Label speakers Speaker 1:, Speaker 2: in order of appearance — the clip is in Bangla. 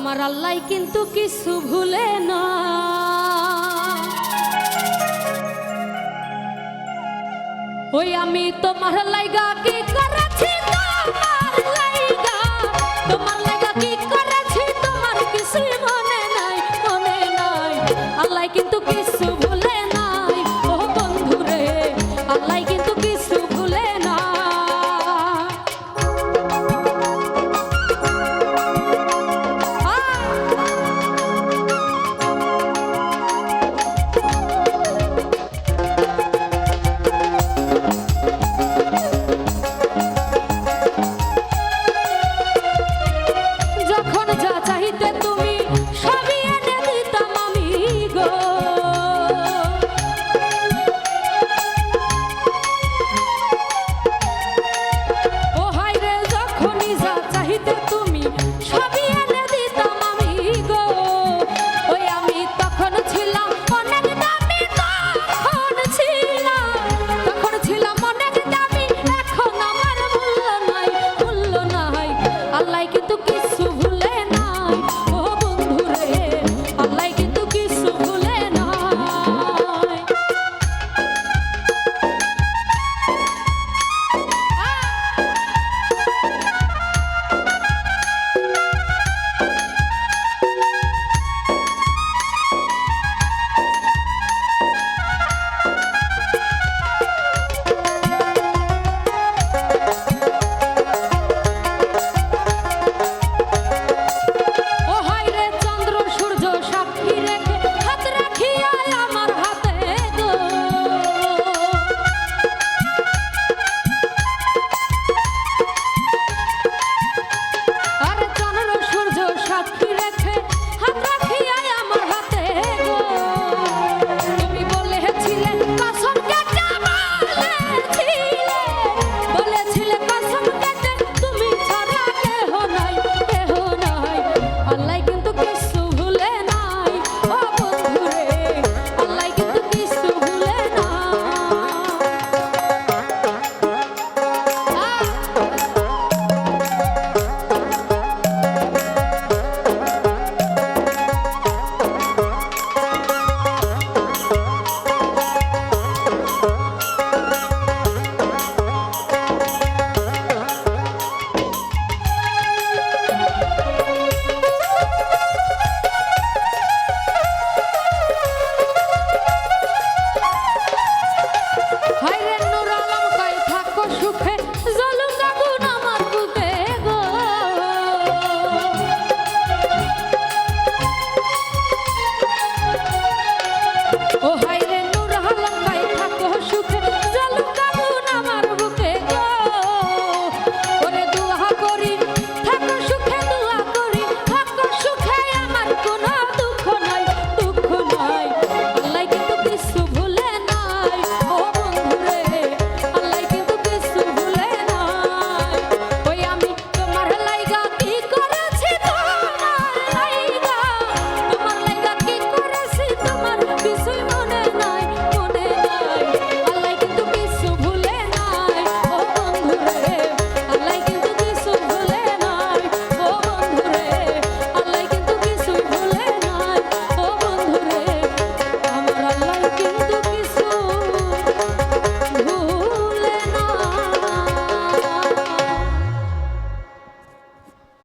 Speaker 1: আমার আল্লাহ কিন্তু কিছু ভুলে না। ওই আমি তোমার লাইগা কি করেছি? who. Pay-